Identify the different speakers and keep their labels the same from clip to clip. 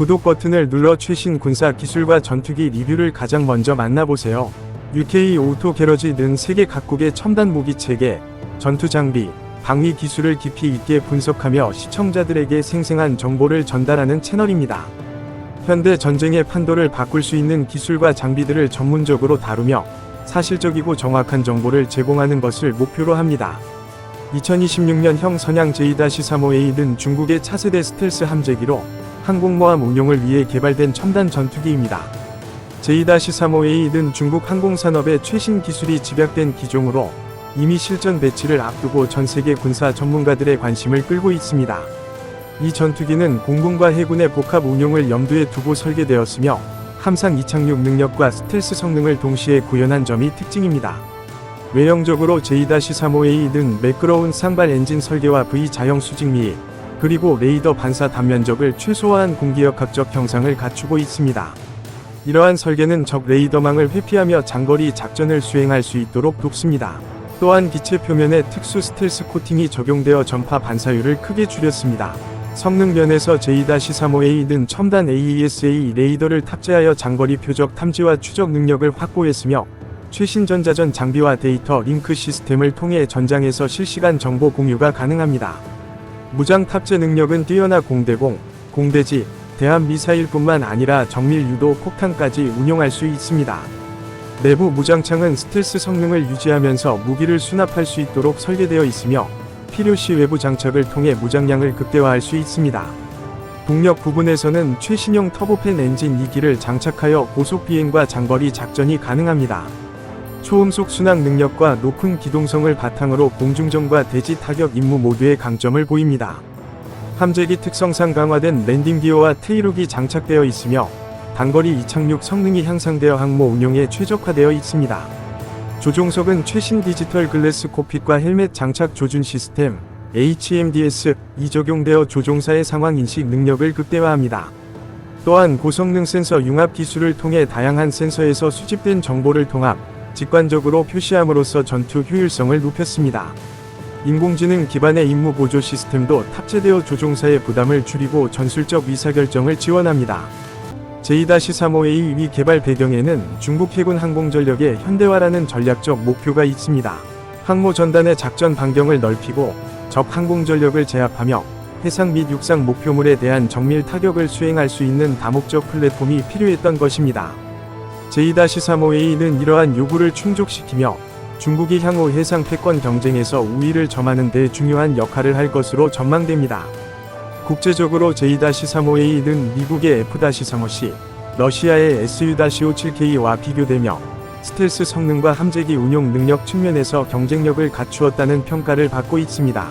Speaker 1: 구독 버튼을 눌러 최신 군사 기술과 전투기 리뷰를 가장 먼저 만나보세요. UK 오토 게러지 등 세계 각국의 첨단 무기 체계, 전투 장비, 방위 기술을 깊이 있게 분석하며 시청자들에게 생생한 정보를 전달하는 채널입니다. 현대 전쟁의 판도를 바꿀 수 있는 기술과 장비들을 전문적으로 다루며 사실적이고 정확한 정보를 제공하는 것을 목표로 합니다. 2026년형 선양 J-35A는 중국의 차세대 스텔스 함재기로 항공모함 운용을 위해 개발된 첨단 전투기입니다. J-35A는 중국 항공산업의 최신 기술이 집약된 기종으로 이미 실전 배치를 앞두고 전 세계 군사 전문가들의 관심을 끌고 있습니다. 이 전투기는 공군과 해군의 복합 운용을 염두에 두고 설계되었으며 함상 이착륙 능력과 스텔스 성능을 동시에 구현한 점이 특징입니다. 외형적으로 J-35A는 매끄러운 상발 엔진 설계와 V 자형 수직미, 그리고 레이더 반사 단면적을 최소화한 공기역학적 형상을 갖추고 있습니다. 이러한 설계는 적 레이더망을 회피하며 장거리 작전을 수행할 수 있도록 돕습니다. 또한 기체 표면에 특수 스텔스 코팅이 적용되어 전파 반사율을 크게 줄였습니다. 성능 면에서 J-35A는 첨단 AESA 레이더를 탑재하여 장거리 표적 탐지와 추적 능력을 확보했으며 최신 전자전 장비와 데이터 링크 시스템을 통해 전장에서 실시간 정보 공유가 가능합니다. 무장 탑재 능력은 뛰어나 공대공, 공대지, 대함 미사일뿐만 아니라 정밀 유도 폭탄까지 운용할 수 있습니다. 내부 무장창은 스텔스 성능을 유지하면서 무기를 수납할 수 있도록 설계되어 있으며 필요시 외부 장착을 통해 무장량을 극대화할 수 있습니다. 동력 부분에서는 최신형 터보팬 엔진 2기를 장착하여 고속 비행과 장거리 작전이 가능합니다. 초음속 순항 능력과 높은 기동성을 바탕으로 공중전과 대지 타격 임무 모두의 강점을 보입니다. 함재기 특성상 강화된 랜딩 기어와 테이룩이 장착되어 있으며 단거리 이착륙 성능이 향상되어 항모 운용에 최적화되어 있습니다. 조종석은 최신 디지털 글래스 코핏과 헬멧 장착 조준 시스템 HMDS2 적용되어 조종사의 상황 인식 능력을 극대화합니다. 또한 고성능 센서 융합 기술을 통해 다양한 센서에서 수집된 정보를 통합, 직관적으로 표시함으로써 전투 효율성을 높였습니다. 인공지능 기반의 임무 보조 시스템도 탑재되어 조종사의 부담을 줄이고 전술적 의사결정을 지원합니다. J-35A 위 개발 배경에는 중국 해군 항공전력의 현대화라는 전략적 목표가 있습니다. 항모 전단의 작전 반경을 넓히고 적 항공전력을 제압하며 해상 및 육상 목표물에 대한 정밀 타격을 수행할 수 있는 다목적 플랫폼이 필요했던 것입니다. J-35A는 이러한 요구를 충족시키며 중국이 향후 해상 패권 경쟁에서 우위를 점하는 데 중요한 역할을 할 것으로 전망됩니다. 국제적으로 J-35A는 미국의 F-35C, 러시아의 Su-57K와 비교되며 스텔스 성능과 함재기 운용 능력 측면에서 경쟁력을 갖추었다는 평가를 받고 있습니다.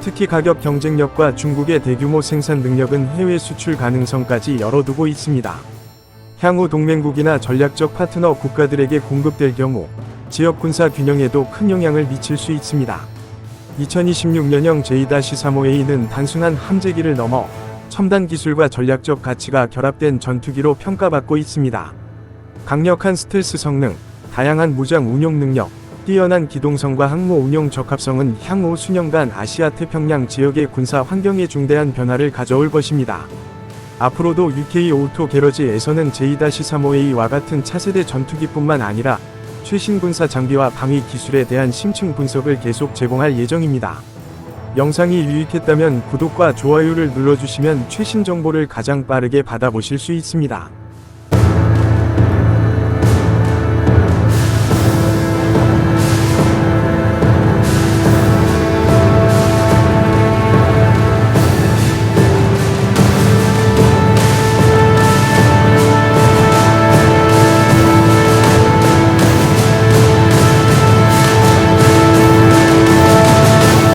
Speaker 1: 특히 가격 경쟁력과 중국의 대규모 생산 능력은 해외 수출 가능성까지 열어두고 있습니다. 향후 동맹국이나 전략적 파트너 국가들에게 공급될 경우 지역 군사 균형에도 큰 영향을 미칠 수 있습니다. 2026년형 J-35A는 단순한 함재기를 넘어 첨단 기술과 전략적 가치가 결합된 전투기로 평가받고 있습니다. 강력한 스텔스 성능, 다양한 무장 운용 능력, 뛰어난 기동성과 항모 운용 적합성은 향후 수년간 아시아 태평양 지역의 군사 환경에 중대한 변화를 가져올 것입니다. 앞으로도 UK 오토 게러지에서는 J-35A와 같은 차세대 전투기뿐만 아니라 최신 군사 장비와 방위 기술에 대한 심층 분석을 계속 제공할 예정입니다. 영상이 유익했다면 구독과 좋아요를 눌러주시면 최신 정보를 가장 빠르게 받아보실 수 있습니다.